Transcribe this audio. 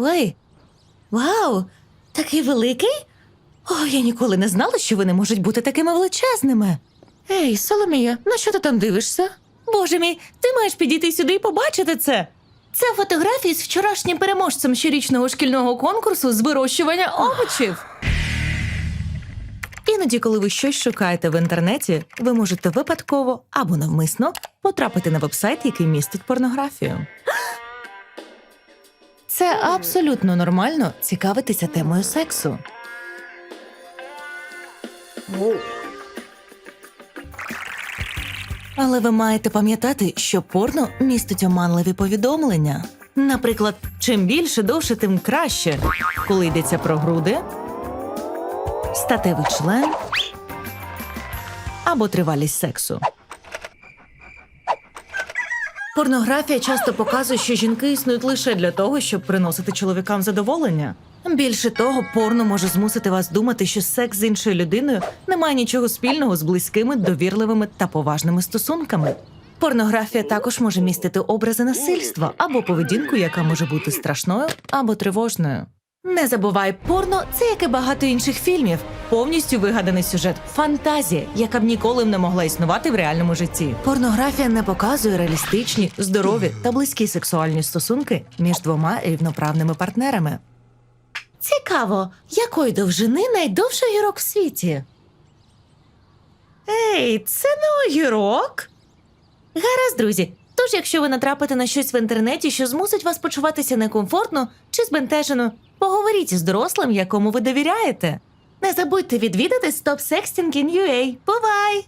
Ой, вау, такий великий? О, я ніколи не знала, що вони можуть бути такими величезними. Ей, Соломія, на що ти там дивишся? Боже мій, ти маєш підійти сюди і побачити це. Це фотографії з вчорашнім переможцем щорічного шкільного конкурсу з вирощування овочів. Іноді, коли ви щось шукаєте в інтернеті, ви можете випадково або навмисно потрапити на вебсайт, який містить порнографію. Це абсолютно нормально цікавитися темою сексу. Але ви маєте пам'ятати, що порно містить оманливі повідомлення. Наприклад, чим більше довше, тим краще, коли йдеться про груди, статевий член або тривалість сексу. Порнографія часто показує, що жінки існують лише для того, щоб приносити чоловікам задоволення. Більше того, порно може змусити вас думати, що секс з іншою людиною не має нічого спільного з близькими, довірливими та поважними стосунками. Порнографія також може містити образи насильства або поведінку, яка може бути страшною або тривожною. Не забувай, порно це як і багато інших фільмів, повністю вигаданий сюжет, фантазія, яка б ніколи не могла існувати в реальному житті. Порнографія не показує реалістичні, здорові та близькі сексуальні стосунки між двома рівноправними партнерами. Цікаво, якої довжини найдовший огірок в світі? Ей, це не огірок. Гаразд, друзі. Тож, якщо ви натрапите на щось в інтернеті, що змусить вас почуватися некомфортно чи збентежено, поговоріть з дорослим, якому ви довіряєте. Не забудьте відвідати StopSexting.ua. Бувай!